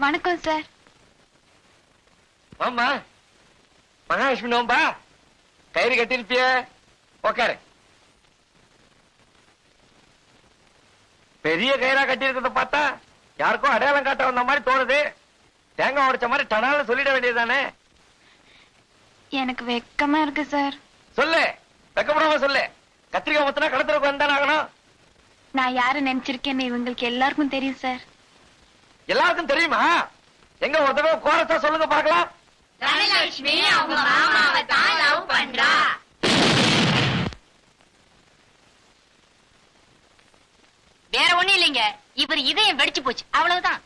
வணக்கம் சார். ஆமா மகாலட்சுமி நோம்பா? கயிறு கட்டிருப்பிய? உக்காரு. பெரிய கயிறா கட்டி இருக்கிறத பார்த்தா யாருக்கும் அடையாளம் காட்ட வந்த மாதிரி தோணுது. தேங்காய் உடைச்ச மாதிரி டனால சொல்லிட வேண்டியதுதானே? எனக்கு வெக்கமா இருக்கு சார். சொல்லு. வெக்கப்படாம சொல்லு. கத்திரிக்காய் மொத்தனா கடத்துறதுக்கு வந்தானே ஆகணும் நான் யாரு நினைச்சிருக்கேன்னு இவங்களுக்கு எல்லாருக்கும் தெரியும் சார். எல்லாருக்கும் தெரியுமா? எங்க ஒருத்தவங்க கோரத்தா சொல்லுங்க பாக்கலாம் தனலட்சுமி அவங்க மாமாவை தான் லவ் பண்றா. வேற ஒண்ணும் இல்லைங்க. இவர் இதயம் வெடிச்சு போச்சு. அவ்வளவுதான்.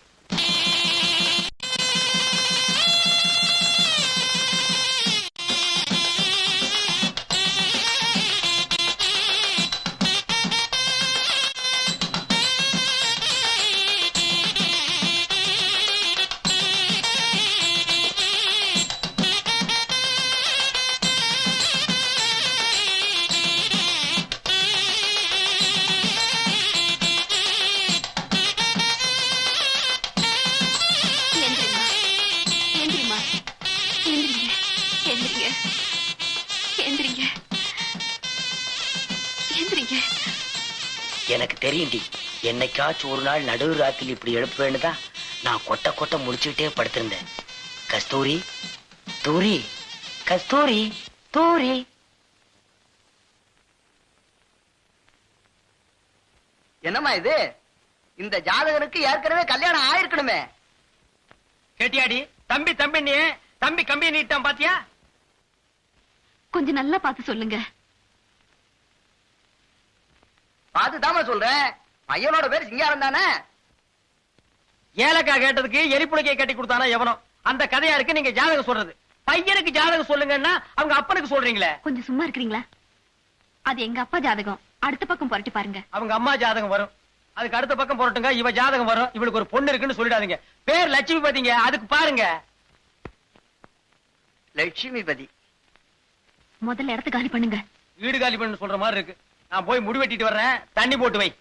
என்னைக்காச்சும் ஒரு நாள் நடுவு ராத்திரி இப்படி எழுப்புவேன்னு தான் நான் கொட்ட கொட்ட முடிச்சுக்கிட்டே படுத்திருந்தேன். கஸ்தூரி தூரி கஸ்தூரி தூரி. என்னம்மா இது? இந்த ஜாதகனுக்கு ஏற்கனவே கல்யாணம் ஆயிருக்கணுமே. கேட்டியாடி? தம்பி தம்பி நீ தம்பி கம்பி நீட்டான் பாத்தியா? கொஞ்சம் நல்லா பார்த்து சொல்லுங்க. பார்த்துதாம்மா சொல்றேன். பையனோட பேர் சிங்காரம் தானே? ஏலக்காய் கேட்டதுக்கு எரிப்புளைக்கை கட்டி கொடுத்தானா எவனோ? அந்த கதையா இருக்கு நீங்க ஜாதகம் சொல்றது. பையனுக்கு ஜாதகம் சொல்லுங்கன்னா அவங்க அப்பனுக்கு சொல்றீங்களே? கொஞ்சம் சும்மா இருக்கிறீங்களா? அது எங்க அப்பா ஜாதகம். அடுத்த பக்கம் புரட்டி பாருங்க. அவங்க அம்மா ஜாதகம் வரும். அதுக்கு அடுத்த பக்கம் போறட்டுங்க இவ ஜாதகம் வரும். இவளுக்கு ஒரு பொண்ணு இருக்குன்னு சொல்லிடாதீங்க. பேர் லட்சுமி பாத்தீங்க அதுக்கு பாருங்க. லட்சுமிபதி. முதல்ல இடத்த காலி பண்ணுங்க. வீடு காலி பண்ணு சொல்ற மாதிரி இருக்கு. நான் போய் முடி வெட்டிட்டு வர்றேன். தண்ணி போட்டு வை.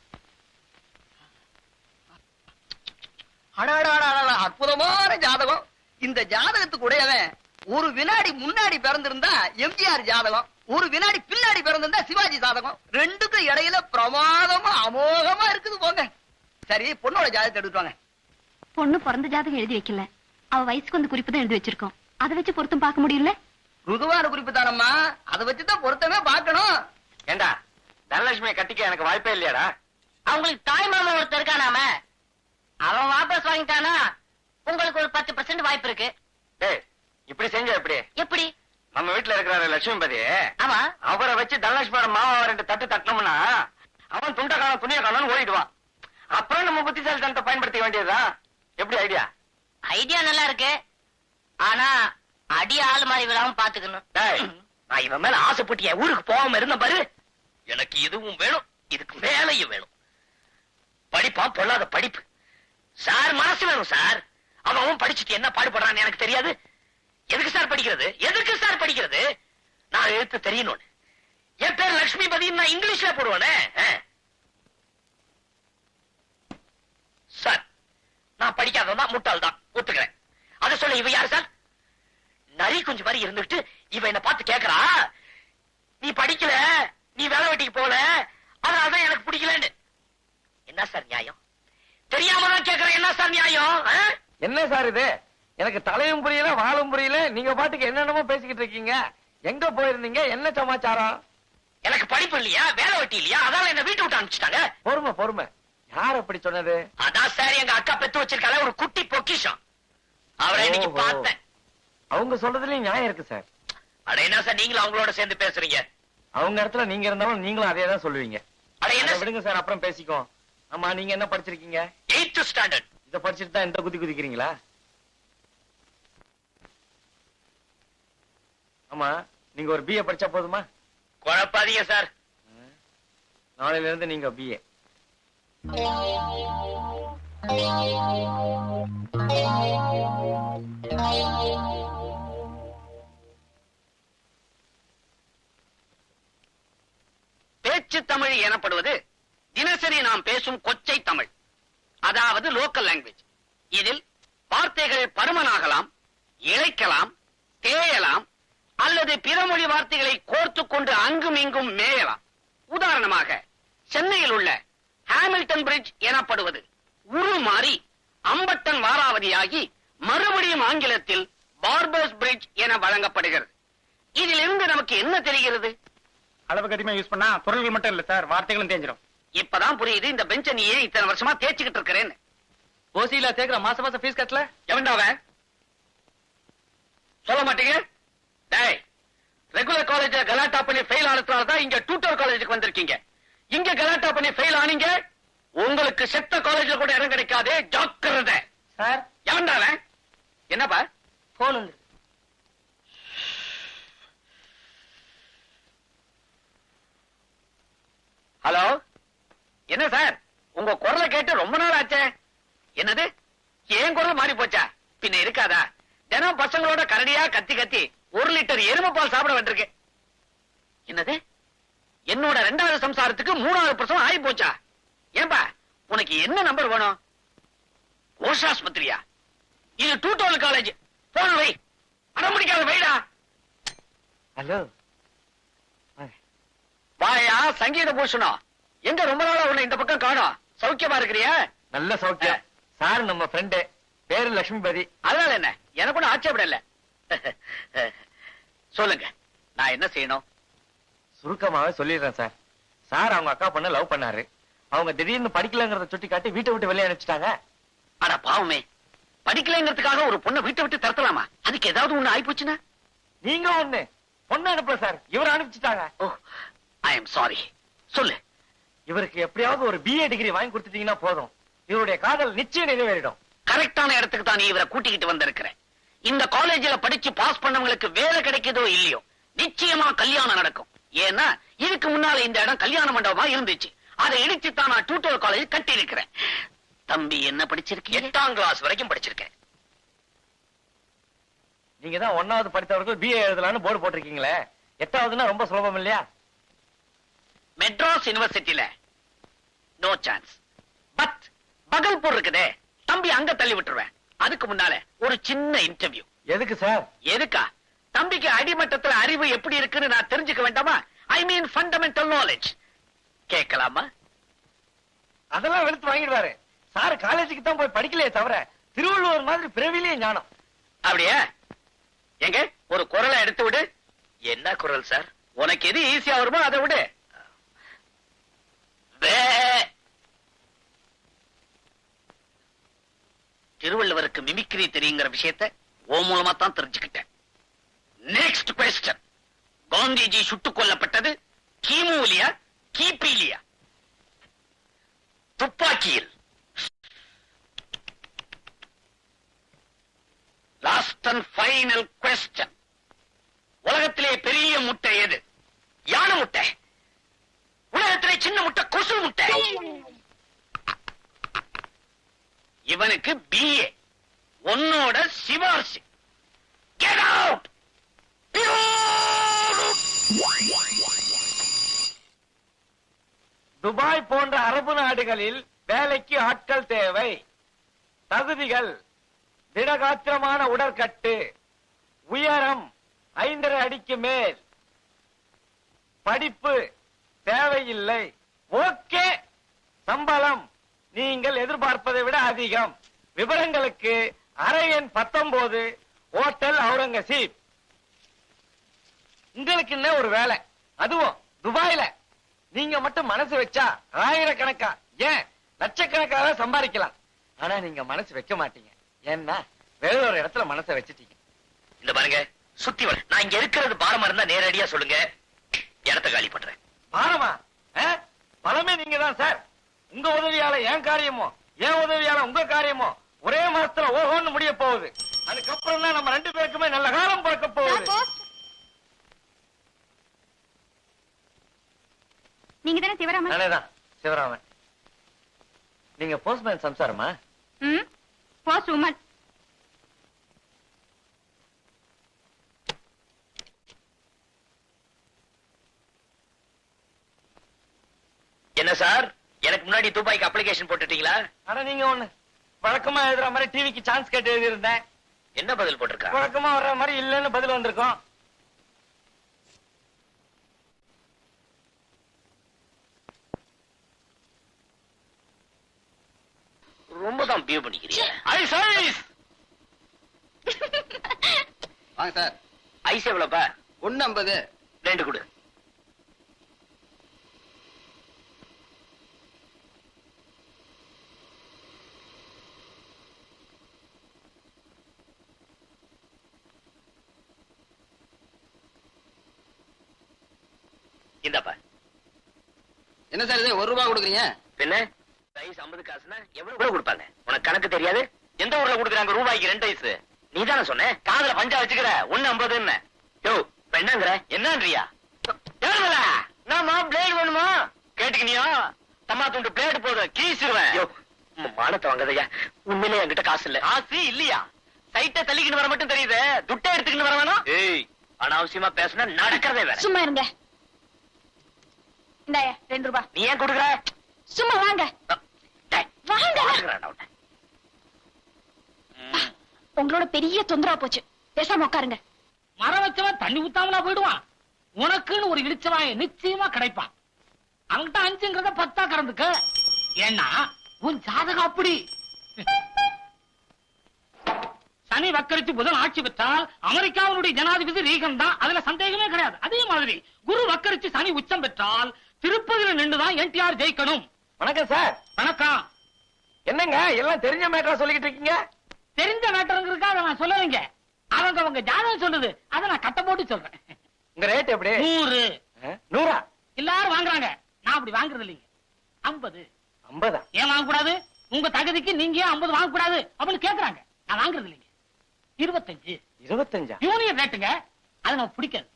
அற்புதமான ஜாதகம். இந்த ஜாதகத்துக்கு உடையவன் ஒரு வினாடி முன்னாடி பிறந்திருந்தா எம்ஜிஆர் ஜாதகம் ஒரு வினாடி பின்னாடி பிறந்திருந்தா சிவாஜி ஜாதகம். ரெண்டுக்கும் இடையில பிரமாதமா அமோகமா இருக்குது போங்க. சரி பொண்ணோட ஜாதகத்தை எடுத்துட்டு வாங்க. பொண்ணு பிறந்த ஜாதகம் எழுதி வைக்கல. அவ வயசுக்கு வந்து குறிப்பு தான் எழுதி வச்சிருக்கோம். அதை வச்சு பொருத்தம் பார்க்க முடியல ருதுவான குறிப்பு தானம்மா. அதை வச்சுதான் பொருத்தமே பார்க்கணும். ஏண்டா தனலட்சுமியை கட்டிக்க எனக்கு வாய்ப்பே இல்லையாடா? அவங்களுக்கு தாய் மாமன் ஒருத்தர் இருக்கானாம. அவன் வாபஸ் வாங்கிட்டானா? உங்களுக்கு ஒரு பத்து பர்சன்ட் வாய்ப்பு இருக்கு. இப்படி செஞ்ச எப்படி? எப்படி? நம்ம வீட்டுல இருக்கிற லட்சுமிபதி. ஆமா. அவரை வச்சு தனலட்சுமியோட மாமா ரெண்டு தட்டு தட்டினோம்னா அவன் துண்ட காலம் துணிய காலம் ஓடிடுவான். அப்புறம் நம்ம புத்திசாலித்தனத்தை பயன்படுத்திக்க வேண்டியதுதான் எப்படி ஐடியா ஐடியா நல்லா இருக்கு. ஆனா அடி ஆள் மாதிரி விழாம பாத்துக்கணும். நான் இவன் மேல ஆசைப்பட்டு ஊருக்கு போகாம இருந்த பாரு. எனக்கு இதுவும் வேணும் இதுக்கு மேலையும் வேணும். படிப்பான் பொல்லாத படிப்பு. சார் மனசு வேணும் சார். அவன் அவன் படிச்சுட்டு என்ன பாடுபடுறான்னு எனக்கு தெரியாது. எதுக்கு சார் படிக்கிறது? எதுக்கு சார் படிக்கிறது? நான் எழுத்து தெரியணும்னு. என் பேர் லட்சுமி பதின்னு நான் இங்கிலீஷ்ல போடுவானே. சார் நான் படிக்காதவன் முட்டாள் தான் ஒத்துக்கிறேன். அதை சொல்ல இவ யார் சார்? நரி குஞ்சு மாதிரி இருந்துட்டு இவ என்ன பார்த்து கேக்குறா நீ படிக்கல நீ வேலை வெட்டிக்கு போல அதனாலதான் எனக்கு பிடிக்கலன்னு. என்ன சார் நியாயம் தெரியாம தான் கேக்குறேன் என்ன சார் நியாயம்? என்ன சார் இது? எனக்கு தலையும் புரியல வாழும் புரியல. நீங்க பாட்டுக்கு என்னென்னமோ பேசிக்கிட்டு இருக்கீங்க. எங்க போயிருந்தீங்க? என்ன சமாச்சாரம்? எனக்கு படிப்பு இல்லையா? வேலை வெட்டி இல்லையா? அதால என்ன வீட்டு விட்டு அனுப்பிச்சிட்டாங்க. பொறுமை பொறுமை. யார் அப்படி சொன்னது? அதான் சார் எங்க அக்கா பெத்து வச்சிருக்கால ஒரு குட்டி பொக்கிஷம். அவரை இன்னைக்கு. பார்த்தேன். அவங்க சொல்றதுலயும் நியாயம் இருக்கு சார். அட என்ன சார் நீங்களும் அவங்களோட சேர்ந்து பேசுறீங்க? அவங்க இடத்துல நீங்க இருந்தாலும் நீங்களும் அதே தான் சொல்லுவீங்க. அட என்ன விடுங்க சார் அப்புறம் பேசிக்கோ ஆமா நீங்க என்ன படிச்சிருக்கீங்க? Eighth standard. இத படிச்சுட்டு தான் இந்த குதி குதிக்கிறீங்களா? ஆமா நீங்க ஒரு பிஏ படிச்சா போதுமா? குழப்பாதீங்க சார். நாளையில இருந்து நீங்க பிஏ பேச்சு தமிழ் எனப்படுவது தினசரி நாம் பேசும் கொச்சை தமிழ். அதாவது லோக்கல் லாங்குவேஜ் இதில் வார்த்தைகள் பருமனாகலாம் இழைக்கலாம் தேயலாம் அல்லது பிற மொழி வார்த்தைகளை கோர்த்து கொண்டு அங்கும் இங்கும் மேயலாம். உதாரணமாக சென்னையில் உள்ள ஹாமில்டன் பிரிட்ஜ் எனப்படுவது உருமாறி அம்பட்டன் வாராவதியாகி மறுபடியும் ஆங்கிலத்தில் பார்பர்ஸ் பிரிட்ஜ் என வழங்கப்படுகிறது. இதிலிருந்து நமக்கு என்ன தெரிகிறது? அளவுக்கு அதிகமா யூஸ் பண்ணா பொருள்கள் மட்டும் இல்ல சார் வார்த்தைகளும் தெரிஞ்சிடும் இப்பதான் புரியுது இந்த பெஞ்ச நீ ஏன் இத்தனை வருஷமா தேய்ச்சிக்கிட்டு இருக்கிறேன்னு. ஓசியில சேர்க்கிற மாசம் மாசம் ஃபீஸ் கட்டல? எவன்டாவ சொல்ல மாட்டீங்க? டேய் ரெகுலர் காலேஜ்ல கலாட்டா பண்ணி ஃபெயில் ஆனதுனால தான் இங்க டூட்டர் காலேஜுக்கு வந்திருக்கீங்க. இங்க கலாட்டா பண்ணி ஃபெயில் ஆனீங்க உங்களுக்கு செத்த காலேஜ்ல கூட இடம் கிடைக்காதே ஜாக்கிரதை. சார். எவன்டாவ என்னப்பா? போன் வந்து ஹலோ? என்ன சார்? உங்க குரலை கேட்டு ரொம்ப நாள் ஆச்சே. என்னது? ஏன் குரல் மாறி போச்சா? பின்ன இருக்காதா? தினம் பசங்களோட கரடியா கத்தி கத்தி ஒரு லிட்டர் எருமை பால் சாப்பிட வேண்டியிருக்கு என்னது? என்னோட ரெண்டாவது சம்சாரத்துக்கு மூணாவது பிரசவம் ஆகி போச்சா? ஏன்பா உனக்கு என்ன நம்பர் வேணும்? கோஷாஸ்பத்திரியா இது டூட்டோல் காலேஜ் போன வை. அடம்பிடிக்காத வைடா. ஹலோ. வாயா சங்கீத பூஷணம். எங்க ரொம்ப நாளா உன்னை இந்த பக்கம் காணோம்? சௌக்கியமா இருக்கிறியா? நல்ல சௌக்கியம். சார் நம்ம ஃப்ரெண்டு பேரு லட்சுமிபதி அதனால என்ன? எனக்கு ஒன்றும் ஆட்சேபம் இல்ல சொல்லுங்க. நான் என்ன செய்யணும்? சுருக்கமாவே சொல்லிடுறேன் சார். சார் அவங்க அக்கா பொண்ண லவ் பண்ணாரு. அவங்க திடீர்னு படிக்கலங்கிறத சுட்டி காட்டி வீட்டை விட்டு வெளியே அனுப்பிச்சிட்டாங்க. அட பாவமே. படிக்கலைங்கிறதுக்காக ஒரு பொண்ணை வீட்டை விட்டு தரத்தலாமா அதுக்கு ஏதாவது ஒண்ணு ஆயிப்போச்சுன்னா? நீங்க ஒண்ணு. பொண்ணு அனுப்பல சார். இவர் அனுப்பிச்சிட்டாங்க. ஓ ஐ எம் சாரி சொல்லு. இவருக்கு எப்படியாவது ஒரு பிஏ டிகிரி வாங்கி கொடுத்துட்டீங்கன்னா போதும். இவருடைய காதல் நிச்சயம் நிறைவேறிடும். கரெக்டான இடத்துக்கு தான் நீ இவரை கூட்டிக்கிட்டு வந்திருக்கிற. இந்த காலேஜ்ல படிச்சு பாஸ் பண்ணவங்களுக்கு வேலை கிடைக்குதோ இல்லையோ நிச்சயமா கல்யாணம் நடக்கும். ஏன்னா இதுக்கு முன்னால இந்த இடம் கல்யாண மண்டபமா இருந்துச்சு. அதை இடிச்சு தான் நான் டியூட்டர் காலேஜ் கட்டி இருக்கிறேன் தம்பி என்ன படிச்சிருக்கீங்க? எட்டாம் கிளாஸ் வரைக்கும் படிச்சிருக்கேன். நீங்க தான் ஒன்னாவது படித்தவர்கள் பிஏ எழுதலாம்னு போர்டு போட்டிருக்கீங்களே. எட்டாவதுன்னா ரொம்ப சுலபம் இல்லையா? மெட்ராஸ் யூனிவர்சிட்டியில நோ சான்ஸ் பட் பகல்பூர் இருக்குதே தம்பி அங்க தள்ளி விட்டுருவேன். அதுக்கு முன்னால ஒரு சின்ன இன்டர்வியூ எதுக்கு சார்? எதுக்கா? தம்பிக்கு அடிமட்டத்துல அறிவு எப்படி இருக்குன்னு நான் தெரிஞ்சுக்க வேண்டாமா? ஐ மீன் ஃபண்டமெண்டல் நாலேஜ் கேட்கலாமா? அதெல்லாம் வெளுத்து வாங்கிடுவாரு. சார் காலேஜுக்கு தான் போய் படிக்கலையே தவிர திருவள்ளுவர் மாதிரி பிறவிலேயே ஞானம். அப்படியா? எங்க? ஒரு குரலை எடுத்து விடு. என்ன குரல் சார்? உனக்கு எது ஈஸியா வருமோ அதை விடு வே. திருவள்ளுவருக்கு மிமிக்ரி தெரியுங்கிற விஷயத்த ஓ மூலமா தான் தெரிஞ்சுக்கிட்டேன். நெக்ஸ்ட் கொஸ்டன் காந்திஜி சுட்டுக் கொல்லப்பட்டது கிமுலியா கிபிலியா துப்பாக்கியில். லாஸ்ட் அண்ட் ஃபைனல் கொஸ்டன் உலகத்திலே பெரிய முட்டை எது? யானை முட்டை. உலகத்திலே சின்ன முட்டை கொசு முட்டை. இவனுக்கு பிஏ உன்னோட சிபார்சு. Get துபாய் போன்ற அரபு நாடுகளில் வேலைக்கு ஆட்கள் தேவை. தகுதிகள் திடகாத்திரமான உடற்கட்டு உயரம் ஐந்தரை அடிக்கு மேல். படிப்பு தேவையில்லை. ஓகே சம்பளம். நீங்கள் எதிர்பார்ப்பதை விட அதிகம். விவரங்களுக்கு அறை எண் பத்தொன்பது ஹோட்டல் அவுரங்கசீப். உங்களுக்கு என்ன ஒரு வேலை. அதுவும் துபாயில. நீங்க மட்டும் மனசு வச்சா ஆயிரக்கணக்கா? ஏன்? லட்சக்கணக்காக சம்பாதிக்கலாம். ஆனா நீங்க மனசு வைக்க மாட்டீங்க. ஏன்னா வேற ஒரு இடத்துல மனசை வச்சுட்டீங்க. இந்த பாருங்க சுத்தி வர. நான் இங்க இருக்கிறது பாரமா இருந்தா நேரடியா சொல்லுங்க. இடத்த காலி பண்றேன். பாரமா? பலமே நீங்க தான் சார். உங்க உதவியால என் காரியமோ என் உதவியால உங்க காரியமோ ஒரே மாசத்துல ஓஹோன்னு முடிய போகுது. அதுக்கப்புறம் தான் நம்ம ரெண்டு பேருக்குமே நல்ல காலம் பிறக்க போகுது. நீங்க தானே சிவராமன்? நானேதான் சிவராமன். நீங்க போஸ்ட்மேன் சம்சாரமா? ம் போஸ்ட் உமன் என்ன சார்? எனக்கு முன்னாடி துபாய்க்கு அப்ளிகேஷன் போட்டுட்டீங்களா? ஆனா நீங்க ஒண்ணு. வழக்கமா எழுதுற மாதிரி டிவிக்கு சான்ஸ் கேட்டு எழுதியிருந்தேன். என்ன பதில் போட்டிருக்கா? வழக்கமா வர்ற மாதிரி இல்லன்னு பதில் வந்திருக்கோம். ரொம்ப தான் பியூ பண்ணிக்கிறீங்க ஐஸ் ஐஸ் வாங்க சார். ஐஸ் எவ்வளவுப்பா ஒண்ணு ஐம்பது. ரெண்டு கொடு. இந்தாப்பா என்ன சார் இது? ஒரு ரூபா கொடுக்குறீங்க? பின்ன? ஐஸ் ஐம்பது காசுனா எவ்வளவு கூட கொடுப்பாங்க. உனக்கு கணக்கு தெரியாது? எந்த ஊர்ல கொடுக்குறாங்க ரூபாய்க்கு ரெண்டு ஐஸ்? நீ தானே சொன்ன? காதுல பஞ்சா வச்சுக்கிற. ஒண்ணு ஐம்பதுன்னு. யோ இப்ப என்னங்கிற? என்னன்றியா? நாமா பிளேடு வேணுமா? கேட்டுக்கினியா? தம்மா துண்டு பிளேடு போதும். கீசிருவேன். யோ மானத்தை வாங்கதையா. உண்மையிலே என்கிட்ட காசு இல்ல. காசு இல்லையா? சைட்டை தள்ளிக்கிட்டு வர மட்டும் தெரியுது. துட்டை எடுத்துக்கிட்டு வர வேணாம். ஏய் அனாவசியமா பேசுனா நடக்கிறதே வேற. சும்மா இருங்க. இந்தாய ரெண்டு ரூபாய் நீ ஏன் கொடுக்குற? சும்மா வாங்க. டேய், வாங்க. வாங்குறேன்டா உன்னை. ம். உங்களோட பெரிய தொந்தரவு போச்சு. பேசாம உட்காருங்க. மரம் வச்சவன் தண்ணி ஊத்தாமலா போயிடுவான். உனக்குன்னு ஒரு இழிச்சவாய நிச்சயமா கிடைப்பான். அவன்கிட்ட அஞ்சுங்கிறத பத்தா கறந்துக்க. ஏன்னா உன் ஜாதகம் அப்படி. சனி வக்கரித்து புதன் ஆட்சி பெற்றால் அமெரிக்காவினுடைய ஜனாதிபதி ரீகன் தான் அதுல சந்தேகமே கிடையாது. அதே மாதிரி குரு வக்கரிச்சு சனி உச்சம் பெற்றால் திருப்பதியில நின்றுதான் என்டிஆர் ஜெயிக்கணும். வணக்கம் சார். வணக்கம். என்னங்க எல்லாம் தெரிஞ்ச மேட்டரா சொல்லிக்கிட்டு இருக்கீங்க? தெரிஞ்ச மேட்டருங்கிறதுக்கா அதை நான் சொல்லலைங்க. அவங்க அவங்க ஜாதகம் சொல்லுது. அதை நான் கட்ட போட்டு சொல்றேன். உங்க ரேட் எப்படி? நூறு? நூறா? எல்லாரும் வாங்குறாங்க. நான் அப்படி வாங்குறது இல்லைங்க. ஐம்பது. ஐம்பதா? ஏன் வாங்க கூடாது உங்க தகுதிக்கு நீங்க ஏன் ஐம்பது வாங்க கூடாது அப்படின்னு கேக்குறாங்க. நான் வாங்குறது இல்லைங்க. இருபத்தஞ்சு. இருபத்தஞ்சா? யூனியன் ரேட்டுங்க அது நமக்கு பிடிக்காது.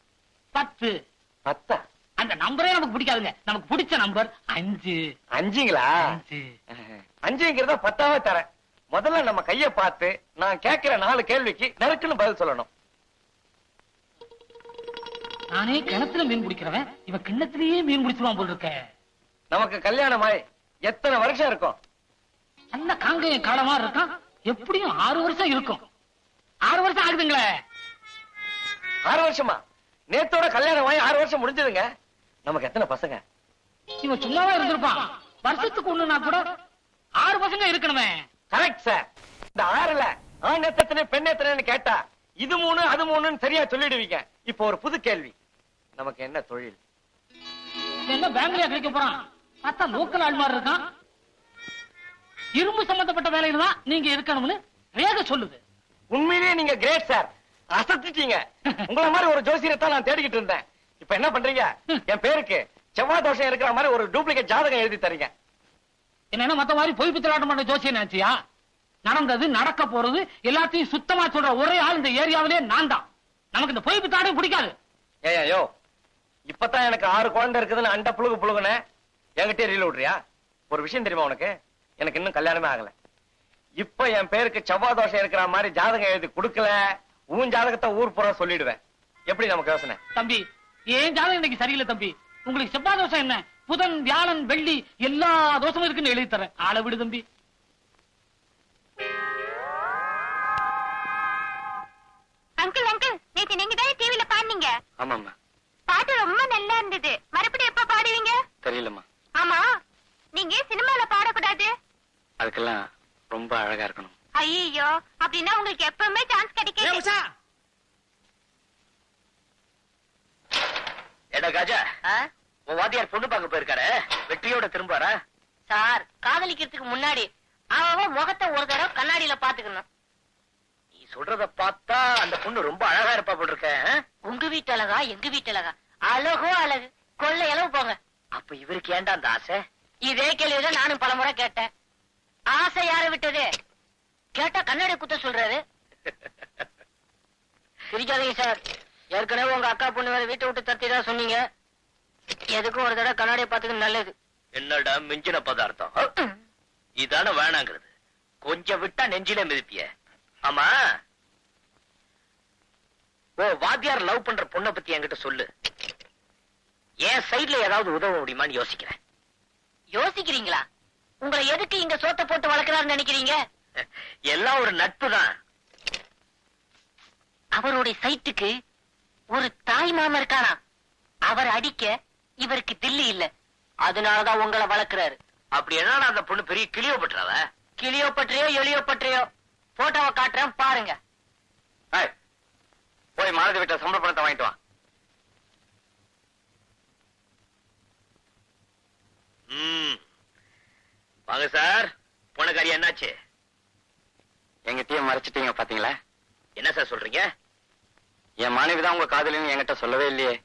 பத்து. பத்தா? அந்த நம்பரே நமக்கு பிடிக்காதுங்க. நமக்கு பிடிச்ச நம்பர் அஞ்சு. அஞ்சுங்களா? அஞ்சு. அஞ்சுங்கிறத பத்தாவே தரேன். முதல்ல நம்ம கைய பார்த்து நான் கேட்கிற நாலு கேள்விக்கு நறுக்குன்னு பதில் சொல்லணும். நானே கிணத்துல மீன் பிடிக்கிறவன். இவன் கிண்ணத்திலேயே மீன் பிடிச்சிருவான் போல் இருக்க. நமக்கு கல்யாணம் ஆயி எத்தனை வருஷம் இருக்கும்? நல்ல காங்கைய காலமா இருக்கான். எப்படியும் ஆறு வருஷம் இருக்கும். ஆறு வருஷம் ஆகுதுங்களே. ஆறு வருஷமா? நேத்தோட கல்யாணம் ஆகி ஆறு வருஷம் முடிஞ்சதுங்க. நமக்கு எத்தனை பசங்க? இவன் சும்மாவா இருந்திருப்பான். வருஷத்துக்கு ஒண்ணுனா கூட ஆறு பசங்க இருக்கணுமே. கரெக்ட் சார் இந்த ஆறுல ஆண் எத்தனை பெண் எத்தனைன்னு கேட்டா இது மூணு அது மூணுன்னு சரியா சொல்லிடுவீங்க. இப்போ ஒரு புது கேள்வி. நமக்கு என்ன தொழில்? என்ன பேங்க்லயா கிடைக்க போறான்? பார்த்தா லோக்கல் ஆள் மாதிரி இருக்கான். இரும்பு சம்பந்தப்பட்ட வேலையில தான் நீங்க இருக்கணும்னு வேக சொல்லுது. உண்மையிலேயே நீங்க கிரேட் சார் அசத்திட்டீங்க. உங்களை மாதிரி ஒரு ஜோசியத்தை நான் தேடிக்கிட்டு இருந்தேன். இப்ப என்ன பண்றீங்க? என் பேருக்கு செவ்வாய் தோஷம் இருக்கிற மாதிரி ஒரு டூப்ளிகேட் ஜாதகம் எழுதி தரீங்க. என்ன மத்த மாதிரி பொய் பித்தலாட்டம் பண்ண ஜோசியம் நினைச்சியா? நடந்தது நடக்க போறது எல்லாத்தையும் சுத்தமா சொல்ற ஒரே ஆள் இந்த ஏரியாவிலே நான் தான். நமக்கு இந்த பொய் பித்தாடும் பிடிக்காது. ஏய் இப்பதான் எனக்கு ஆறு குழந்தை இருக்குதுன்னு அண்ட புழுகு புழுகுன. என்கிட்ட ரீல் விடுறியா? ஒரு விஷயம் தெரியுமா உனக்கு? எனக்கு இன்னும் கல்யாணமே ஆகல. இப்ப என் பேருக்கு செவ்வாய் தோஷம் இருக்கிற மாதிரி ஜாதகம் எழுதி கொடுக்கல. உன் ஜாதகத்தை ஊர் பூரா சொல்லிடுவேன். எப்படி நமக்கு யோசனை? தம்பி ஏன் ஜாதகம் இன்னைக்கு சரியில்லை தம்பி? உங்களுக்கு செவ்வாய் தோஷம் என்ன? புதன் வியாழன் வெள்ளி எல்லா தோஷமும் இருக்குன்னு எழுதி தரேன். ஆளை விடு தம்பி. அங்கிள் அங்கிள் நேத்து நீங்க தான் டிவில பாடுனீங்க. ஆமாம்மா. பாட்டு ரொம்ப நல்லா இருந்தது. மறுபடியும் எப்ப பாடுவீங்க? தெரியலம்மா. ஆமா. நீங்க ஏன் சினிமால பாடக்கூடாது? அதுக்கெல்லாம் ரொம்ப அழகா இருக்கணும். ஐயோ அப்படின்னா உங்களுக்கு எப்பவுமே சான்ஸ் கிடைக்காது ஏடா காஜா? உன் வாத்தியார் பொண்ணு பார்க்க போயிருக்காரு. வெற்றியோட திரும்பாரா சார் காதலிக்கிறதுக்கு முன்னாடி அவன் முகத்தை ஒரு தடவை கண்ணாடியில பாத்துக்கணும் நீ சொல்றத பார்த்தா அந்த பொண்ணு ரொம்ப அழகா இருப்பா போல் இருக்க? உங்க வீட்டு அழகா எங்க வீட்டு அழகா? அழகோ அழகு. கொள்ளை அளவு போங்க. அப்ப இவருக்கு ஏன்டா அந்த ஆசை? இதே கேள்விதான் நானும் பலமுறை கேட்டேன். ஆசை யாரை விட்டது? கேட்டா கண்ணாடி குத்த சொல்றாரு. சிரிக்காதீங்க சார். ஏற்கனவே உங்க அக்கா பொண்ணு வேற வீட்டை விட்டு தத்திதான் சொன்னீங்க. எதுக்கும் ஒரு தடவை கண்ணாடியை பாத்துக்க நல்லது. என்னடா மிஞ்சின பதார்த்தம்? இதான வேணாங்கிறது. கொஞ்சம் விட்டா நெஞ்சில மிதிப்பிய. ஆமா ஓ வாத்தியார் லவ் பண்ற பொண்ணை பத்தி என்கிட்ட சொல்லு. என் சைடுல ஏதாவது உதவ முடியுமான்னு யோசிக்கிறேன். யோசிக்கிறீங்களா? உங்களை எதுக்கு இங்க சோத்த போட்டு வளர்க்கறாருன்னு நினைக்கிறீங்க? எல்லாம் ஒரு நட்பு தான். அவருடைய சைட்டுக்கு ஒரு தாய் மாமன் இருக்கானா? அவர் அடிக்க இவருக்கு தில்லி இல்ல. அதனாலதான் உங்களை வளர்க்கிறாரு. அப்படி என்னடா அந்த பொண்ணு பெரிய கிளியோ பற்றாவ கிளியோ பற்றியோ எளியோ பற்றியோ போட்டோவை காட்டுறேன் பாருங்க. போய் மாலதி வீட்டை சம்பள பணத்தை வாங்கிட்டு வா. வாங்க சார். பொண்ணக்காரி என்னாச்சு? எங்கிட்டயே மறைச்சிட்டீங்க பாத்தீங்களா? என்ன சார் சொல்றீங்க? என் மனைவி தான் உங்க காதலின்னு என்கிட்ட சொல்லவே இல்லையே.